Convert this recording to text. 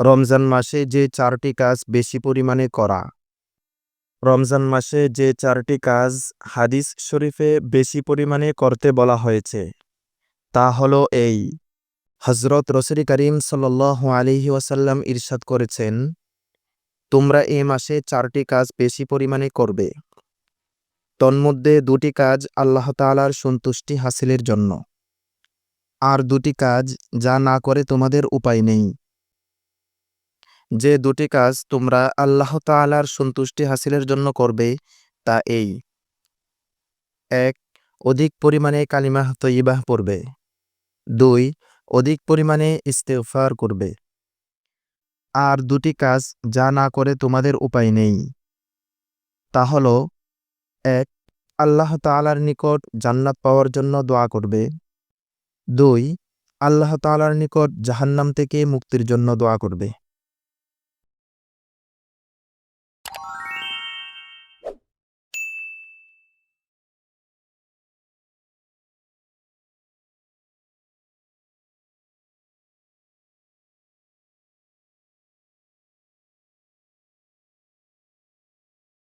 রমজান মাসে যে চারটি কাজ বেশি পরিমাণে করা। রমজান মাসে যে চারটি কাজ হাদিস শরীফে বেশি পরিমাণে করতে বলা হয়েছে, তা হলো এই। হজরত রসুল করিম সাল আলিহি ওয়াসাল্লাম ইরশাদ করেছেন, তোমরা এ মাসে চারটি কাজ বেশি পরিমাণে করবে। তন্মধ্যে দুটি কাজ আল্লাহ তালার সন্তুষ্টি হাসিলের জন্য। আর দুটি কাজ যা না করে তোমাদের উপায় নেই। যে দুটি কাজ তোমরা আল্লাহ তাআলার সন্তুষ্টি হাসিলের জন্য করবে, তা এই। এক, অধিক পরিমাণে কালিমাহ তৈবাহ পড়বে। দুই, অধিক পরিমাণে ইস্তেফার করবে। আর দুটি কাজ যা না করে তোমাদের উপায় নেই। তা হল, এক, আল্লাহ তাআলার নিকট জান্নাত পাওয়ার জন্য দোয়া করবে। দুই, আল্লাহ তাআলার নিকট জাহান্নাম থেকে মুক্তির জন্য দোয়া করবে।